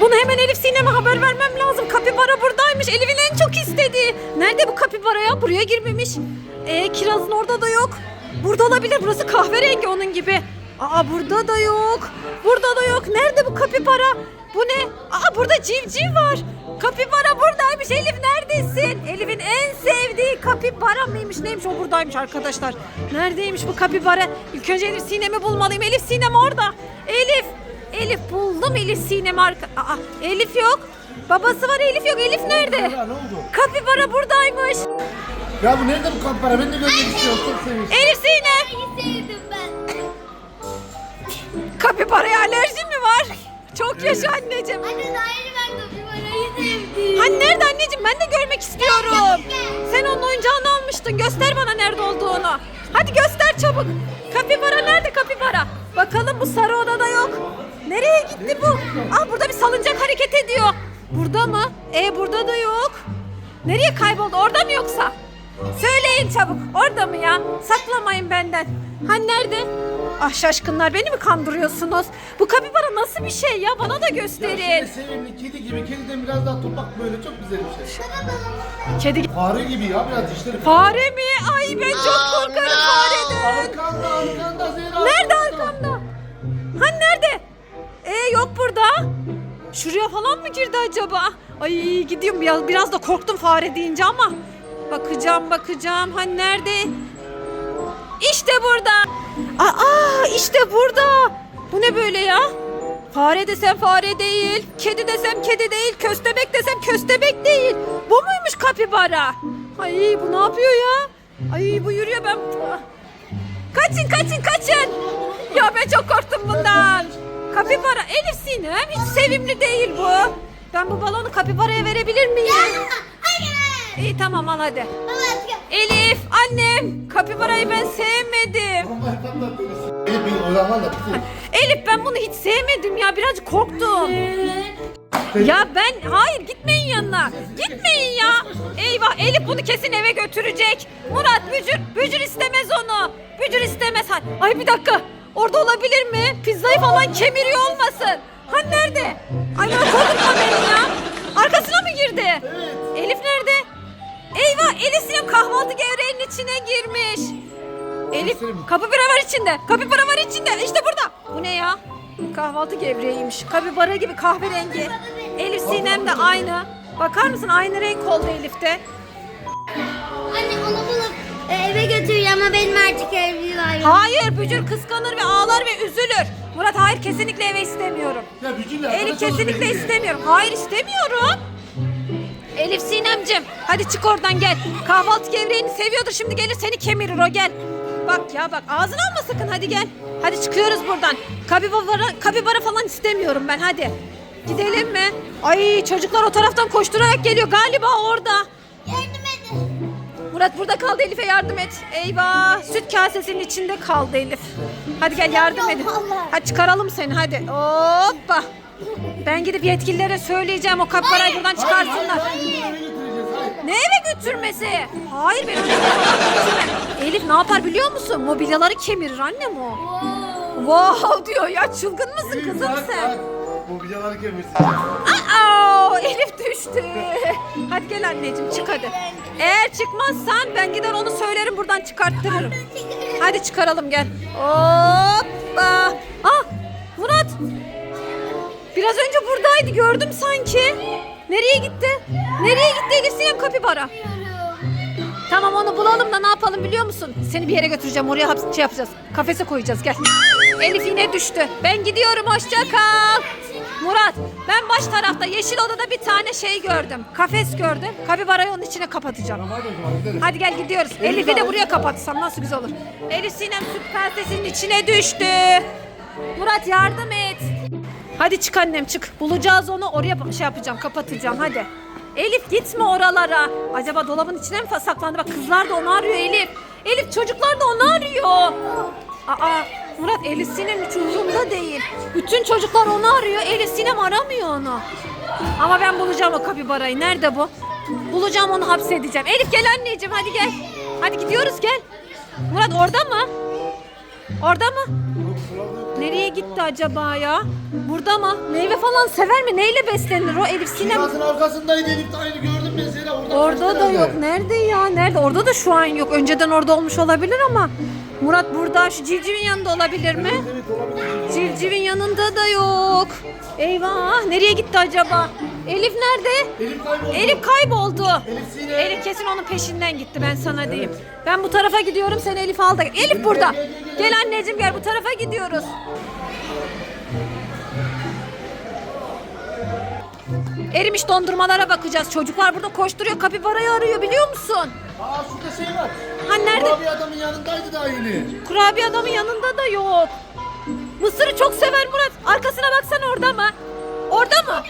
Bunu hemen Elif Sinem'e haber vermem lazım. Kapibara buradaymış. Elif'in en çok istediği. Nerede bu kapibara ya? Buraya girmemiş. Ee, kirazın orada da yok. Burada olabilir. Burası kahverengi onun gibi. Aa burada da yok. Burada da yok. Nerede bu kapibara? Bu ne? Aa burada civciv var. Kapibara buradaymış. Elif neredesin? Elif'in en sevdiği kapibara mıymış? Neymiş o buradaymış arkadaşlar. Neredeymiş bu kapibara? İlk önce Elif Sinem'i bulmalıyım. Elif Sinem orada. Elif. Elif buldum Elif Sinem arka... Aa, Elif yok. Babası var Elif yok. Elif nerede? Ya ne oldu? Kapibara buradaymış. Ya bu nerede bu kampara? Ben de görmek istiyorum. Çok seviyorum. Elif Sinem. sevdim ben. Kapibaraya alerjin mi var? Çok yaşa anneciğim. Anne daha Hani nerede anneciğim? Ben de görmek istiyorum. Sen onun oyuncağını almıştın. Göster bana nerede olduğunu. Hadi göster çabuk. Kapibara nerede kapibara? Bakalım bu sarı odada yok. Nereye gitti bu? Aa burada bir salıncak hareket ediyor. Burada mı? E burada da yok. Nereye kayboldu? Orada mı yoksa? Söyleyin çabuk. Orada mı ya? Saklamayın benden. Hani nerede? Ah şaşkınlar beni mi kandırıyorsunuz? Bu kapibara nasıl bir şey ya? Bana da Ya gösterin. şöyle sevimli kedi gibi. Kediden biraz daha topak böyle. Çok güzel bir şey. Kedi Fare gibi ya biraz dişleri. Fare mi? Ay ben çok korkarım fareden. Arkanda arkanda Zehra. Nerede arkamda? Ha nerede? Ee yok burada. Şuraya falan mı girdi acaba? Ay gidiyorum biraz, biraz da korktum fare deyince ama. Bakacağım bakacağım. Ha nerede? İşte burada. Aa işte burada. Bu ne böyle ya? Fare desem fare değil, kedi desem kedi değil, köstebek desem köstebek değil. Bu muymuş kapibara? Ay bu ne yapıyor ya? Ay bu yürüyor ben. Kaçın kaçın kaçın. Ya ben çok korktum bundan. Kapibara Elif Sinem hiç sevimli değil bu. Ben bu balonu kapibaraya verebilir miyim? İyi tamam al hadi. Elif annem kapibarayı ben sevmedim. Böylesin. Elif da ben bunu hiç sevmedim ya birazcık korktum. Ya ben hayır gitmeyin yanına. Gitmeyin ya. Eyvah Elif bunu kesin eve götürecek. Murat Bücür, Bücür istemez onu. Bücür istemez. Ay, ay bir dakika. Orada olabilir mi? Pizzayı falan kemiriyor olmasın. Ha nerede? Ay Murat korkutma beni ya. Arkasına mı girdi? Eyvah Elif Sinem kahvaltı gevreğinin içine girmiş. Elif kapibara var içinde. Kapibara var içinde. İşte burada. Bu ne ya? Kahvaltı gevreğiymiş. Kapibara gibi kahverengi. Elif Sinem de aynı. Bakar mısın aynı renk oldu Elif'te. Anne onu bulup e, eve götürüyor ama benim artık evli var. Hayır Bücür kıskanır ve ağlar ve üzülür. Murat hayır kesinlikle eve istemiyorum. Ya Bücür'le Elif arkadaş kesinlikle beni. istemiyorum. Hayır istemiyorum. Elif Sinemcim hadi çık oradan gel. Kahvaltı gevreğini seviyordur şimdi gelir seni kemirir o gel. Bak ya bak ağzını alma sakın hadi gel. Hadi çıkıyoruz buradan. Kabibara, kabibara falan istemiyorum ben hadi. Gidelim mi? Ay çocuklar o taraftan koşturarak geliyor galiba orada. Yardım edin. Murat burada kaldı Elif'e yardım et. Eyvah süt kasesinin içinde kaldı Elif. Hadi gel yardım edin. Hadi çıkaralım seni hadi. Hoppa. Ben gidip yetkililere söyleyeceğim o kapparayı buradan çıkarsınlar. Ne eve götürmesi? Hayır ben öyle götürmem. Elif ne yapar biliyor musun? Mobilyaları kemirir annem o. Wow diyor ya çılgın mısın kızım sen? bak. Mobilyaları kemirsin. Aa, Elif düştü. Hadi gel anneciğim çık hadi. Eğer çıkmazsan ben gider onu söylerim buradan çıkarttırırım. Hadi çıkaralım gel. Hoppa. Ah Murat. Biraz önce buradaydı gördüm sanki. Nereye gitti? Nereye gitti Elif Sinem kapibara? Tamam onu bulalım da ne yapalım biliyor musun? Seni bir yere götüreceğim oraya haps- şey yapacağız. Kafese koyacağız gel. Elif yine düştü. Ben gidiyorum hoşça kal. Murat ben baş tarafta yeşil odada bir tane şey gördüm. Kafes gördüm. Kapibarayı onun içine kapatacağım. Hadi o zaman gidelim. Hadi gel gidiyoruz. Elif'i de buraya kapatsam nasıl güzel olur. Elif Sinem süt içine düştü. Murat yardım et. Hadi çık annem çık. Bulacağız onu oraya şey yapacağım kapatacağım hadi. Elif gitme oralara. Acaba dolabın içine mi saklandı? Bak kızlar da onu arıyor Elif. Elif çocuklar da onu arıyor. Aa Murat Elif Sinem hiç umurumda değil. Bütün çocuklar onu arıyor. Elif Sinem aramıyor onu. Ama ben bulacağım o kapibarayı. Nerede bu? Bulacağım onu hapsedeceğim. Elif gel anneciğim hadi gel. Hadi gidiyoruz gel. Murat orada mı? Orada mı? Nereye gitti acaba ya? Burada mı? Meyve falan sever mi? Neyle beslenir o Elif Sinem? Kirazın arkasındaydı Elif de aynı gördüm ben seni orada. Orada da yok. Nerede ya? Nerede? Orada da şu an yok. Önceden orada olmuş olabilir ama. Murat burada şu civcivin yanında olabilir mi? Evet olabilir. Civcivin yanında da yok. Eyvah. Nereye gitti acaba? Elif nerede? Elif kayboldu. Elif kayboldu. Elif. Elif kesin onun peşinden gitti ben sana diyeyim. Ben bu tarafa gidiyorum sen Elif al da. Elif burada. gel, gel, gel. Gel anneciğim gel bu tarafa gidiyoruz. Erimiş dondurmalara bakacağız. Çocuklar burada koşturuyor. Kapibarayı arıyor biliyor musun? Aa şurada şey var. Ha nerede? Abi adamın yanındaydı daha yeni. Kurabiye adamın yanında da yok. Mısırı çok sever Murat. Arkasına baksana orada mı? Orada mı?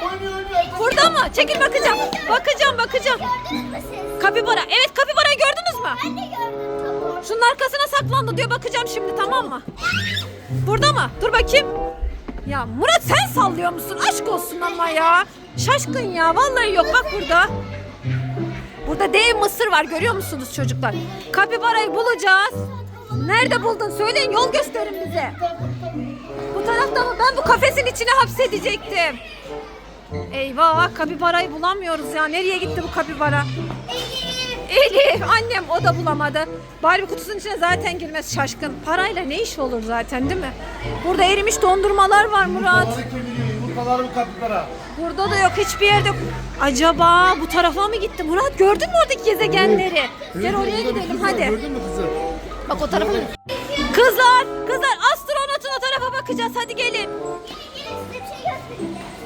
Burada mı? Çekil bakacağım. Bakacağım bakacağım. Gördünüz mü siz? Kapibara. Evet kapibarayı gördünüz mü? Ben de gördüm. Çok Şunun arkasına saklandı diyor. Bakacağım şimdi tamam mı? Burada mı? Dur bakayım. Ya Murat sen sallıyor musun? Aşk olsun ama ya. Şaşkın ya. Vallahi yok. Bak burada. Burada dev mısır var. Görüyor musunuz çocuklar? Kapibarayı bulacağız. Nerede buldun? Söyleyin yol gösterin bize. Bu tarafta mı? Ben bu kafesin içine hapsedecektim. Eyvah kapibarayı bulamıyoruz ya. Nereye gitti bu kapibara? Elif annem o da bulamadı. Barbie kutusunun içine zaten girmez şaşkın. Parayla ne iş olur zaten değil mi? Burada erimiş dondurmalar var Murat. Yumurtaları bu kapılara. Burada da yok hiçbir yerde. Acaba bu tarafa mı gitti? Murat gördün mü oradaki gezegenleri? Gel oraya gidelim hadi. Gördün mü kızı? Bak o tarafa? Kızlar, kızlar astronotun o tarafa bakacağız. Hadi gelin.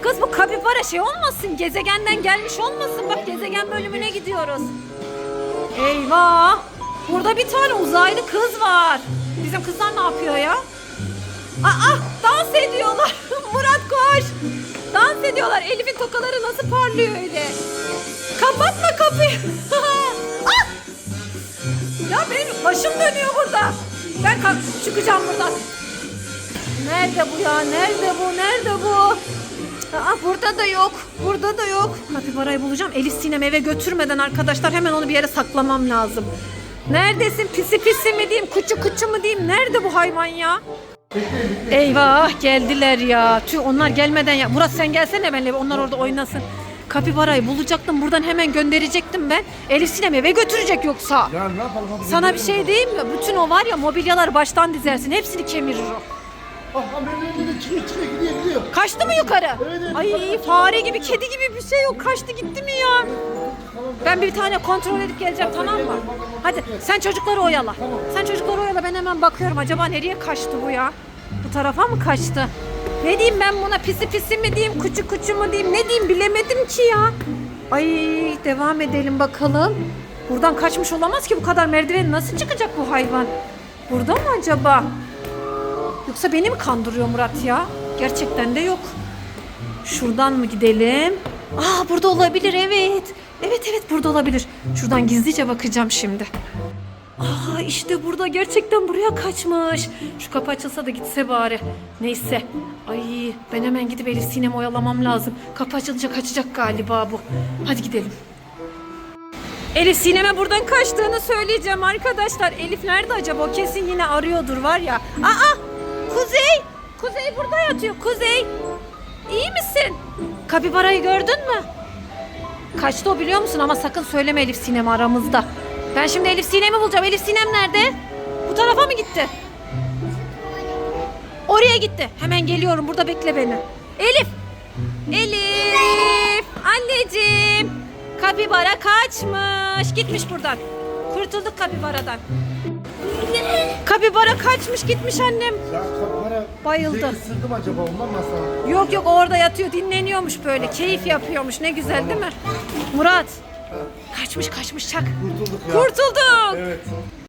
Kız bu kapibara şey olmasın. Gezegenden gelmiş olmasın. Bak gezegen bölümüne gidiyoruz. Eyvah. Burada bir tane uzaylı kız var. Bizim kızlar ne yapıyor ya? Aa dans ediyorlar. Murat koş. Dans ediyorlar. Elif'in tokaları nasıl parlıyor öyle. Kapatma kapıyı. ah! Ya benim başım dönüyor burada. Ben kalk çıkacağım buradan. Nerede bu ya? Nerede bu? Nerede bu? Aa, burada da yok. Burada da yok. Kapibarayı bulacağım. Elif Sinem eve götürmeden arkadaşlar hemen onu bir yere saklamam lazım. Neredesin? Pisi pisi mi diyeyim? Kuçu kuçu mu diyeyim? Nerede bu hayvan ya? Eyvah geldiler ya. Tüh onlar gelmeden ya. Murat sen gelsene benimle. Onlar orada oynasın. Kapibarayı bulacaktım. Buradan hemen gönderecektim ben. Elif Sinem eve götürecek yoksa. Ya ne yapalım? hadi Sana bir şey diyeyim mi? Bütün o var ya mobilyaları baştan dizersin. Hepsini kemirir o. Ah ah merdivenle de çıkıyor çıkıyor gidiyor gidiyor. Kaçtı mı yukarı? Evet, evet, Ay yukarı fare gibi kedi gibi bir şey yok. Kaçtı gitti mi ya? Ben bir tane kontrol edip geleceğim tamam mı? Hadi sen çocukları oyala. Sen çocukları oyala ben hemen bakıyorum. Acaba nereye kaçtı bu ya? Bu tarafa mı kaçtı? Ne diyeyim ben buna pisi pisi mi diyeyim kuçu kuçu mu diyeyim ne diyeyim bilemedim ki ya. Ay devam edelim bakalım. Buradan kaçmış olamaz ki bu kadar merdiveni nasıl çıkacak bu hayvan? Burada mı acaba? Yoksa beni mi kandırıyor Murat ya? Gerçekten de yok. Şuradan mı gidelim? Aa burada olabilir evet. Evet evet burada olabilir. Şuradan gizlice bakacağım şimdi. Aa işte burada gerçekten buraya kaçmış. Şu kapı açılsa da gitse bari. Neyse. Ay ben hemen gidip Elif Sinem oyalamam lazım. Kapı açılınca kaçacak galiba bu. Hadi gidelim. Elif Sinem'e buradan kaçtığını söyleyeceğim arkadaşlar. Elif nerede acaba? O kesin yine arıyordur var ya. Aa! Kuzey! Kuzey burada yatıyor. Kuzey! İyi misin? Kapibarayı gördün mü? Kaçtı o biliyor musun? Ama sakın söyleme Elif Sinem aramızda. Ben şimdi Elif Sinem'i bulacağım. Elif Sinem nerede? Bu tarafa mı gitti? Oraya gitti. Hemen geliyorum. Burada bekle beni. Elif! Elif! Anneciğim! Kapibara kaçmış. Gitmiş buradan. Kurtulduk kapibaradan. Kapibara kaçmış gitmiş annem. Ya Bayıldı. ısırdım acaba ondan mı? Yok yok orada yatıyor dinleniyormuş böyle. Keyif yapıyormuş. Ne güzel değil mi? Murat. Kaçmış kaçmış çak. Kurtulduk ya. Kurtulduk. Evet.